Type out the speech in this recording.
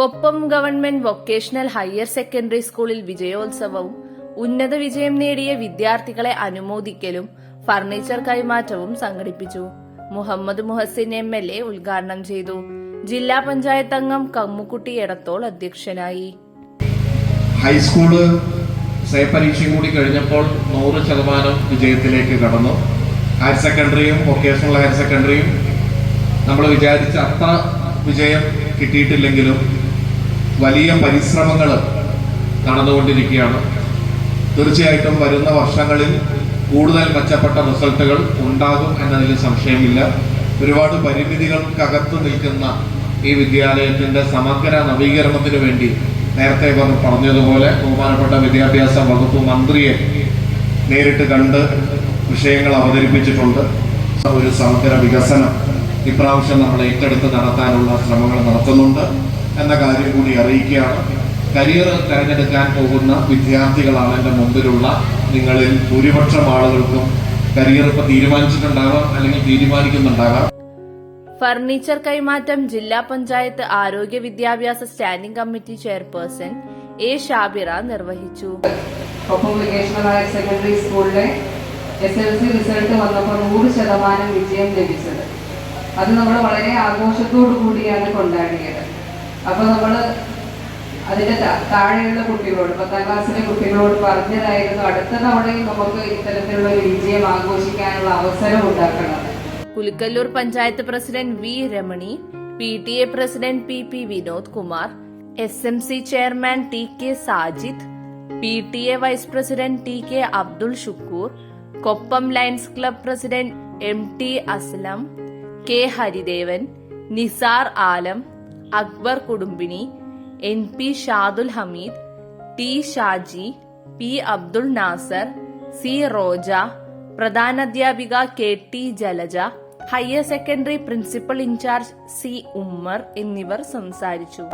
Koppam government vocational higher secondary സ്കൂളിൽ വിജയോത്സവവും ഉന്നത വിജയം നേടിയ വിദ്യാർത്ഥികളെ അനുമോദിക്കലും ഫർണിച്ചർ കൈമാറ്റവും സംഘടിപ്പിച്ചു. Muhammad Muhsin M L A ഉദ്ഘാടനം ചെയ്തു. ജില്ലാ പഞ്ചായത്ത് അംഗം കമ്മുക്കുട്ടി എടത്തോൾ അധ്യക്ഷനായി. ഹൈസ്കൂൾ സേ കൂടി കഴിഞ്ഞപ്പോൾ നൂറ് ശതമാനം വിജയത്തിലേക്ക് കടന്നു. ഹയർ സെക്കൻഡറിയും വൊക്കേഷണൽ ഹയർ സെക്കൻഡറിയും നമ്മൾ വിചാരിച്ച അത്ര വിജയം കിട്ടിയിട്ടില്ലെങ്കിലും വലിയ പരിശ്രമങ്ങൾ നടന്നുകൊണ്ടിരിക്കുകയാണ്. തീർച്ചയായിട്ടും വരുന്ന വർഷങ്ങളിൽ കൂടുതൽ മെച്ചപ്പെട്ട റിസൾട്ടുകൾ ഉണ്ടാകും എന്നതിൽ സംശയമില്ല. ഒരുപാട് പരിമിതികൾക്കകത്ത് നിൽക്കുന്ന ഈ വിദ്യാലയത്തിന്റെ സമഗ്ര നവീകരണത്തിന് വേണ്ടി നേരത്തെ ഇവർ പറഞ്ഞതുപോലെ ബഹുമാനപ്പെട്ട വിദ്യാഭ്യാസ വകുപ്പ് മന്ത്രിയെ നേരിട്ട് കണ്ട് വിഷയങ്ങൾ അവതരിപ്പിച്ചിട്ടുണ്ട്. ഒരു സമഗ്ര വികസനം ഇപ്രാവശ്യം നമ്മൾ ഏറ്റെടുത്ത് നടത്താനുള്ള ശ്രമങ്ങൾ നടത്തുന്നുണ്ട്. എന്ന കാര്യം കൂടി അറിയിക്കുകയാണ്. കരിയർ തിരഞ്ഞെടുക്കാൻ പോകുന്ന വിദ്യാർത്ഥികളാണ് എന്റെ മുമ്പിലുള്ള. നിങ്ങളിൽ ഭൂരിപക്ഷം ആളുകൾക്കും കരിയർ ഇപ്പൊ തീരുമാനിച്ചിട്ടുണ്ടാകാം അല്ലെങ്കിൽ തീരുമാനിക്കുന്നുണ്ടാകാം. ഫർണിച്ചർ കൈമാറ്റം ജില്ലാ പഞ്ചായത്ത് ആരോഗ്യ വിദ്യാഭ്യാസ standing committee chairperson A Shabira നിർവഹിച്ചു. ഹയർ സെക്കൻഡറി സ്കൂളിലെ എസ് എൽ സി റിസൾട്ട് വന്നപ്പോൾ നൂറ് ശതമാനം വിജയം ലഭിച്ചത്. അത് നമ്മൾ വളരെ ആഘോഷത്തോടു കൂടിയാണ് കൊണ്ടാടിയത്. അപ്പോൾ നമ്മൾ അതിന്റെ താ- താഴെയുള്ള കുട്ടികളോട് പത്താം ക്ലാസ്സിലെ കുട്ടികളോട് പറഞ്ഞതായിരുന്നു. അടുത്ത തവണയും നമുക്ക് ഇത്തരത്തിലുള്ള ഒരു വിജയം ആഘോഷിക്കാനുള്ള അവസരം ഉണ്ടാക്കണം. Pulikkallur panchayat president V Ramani P T A president P P Vinod Kumar S M C chairman T K Sajid P T A vice president T K Abdul Shukoor Koppam Lions Club president M T Aslam K Haridevan Nisar Alam Akbar Kudumbini N P Shadul Hameed T Shaji P Abdul Nasar C Roja പ്രധാനാധ്യാപിക K T Jalaja higher secondary principal in charge C Ummer എന്നിവർ സംസാരിച്ചു.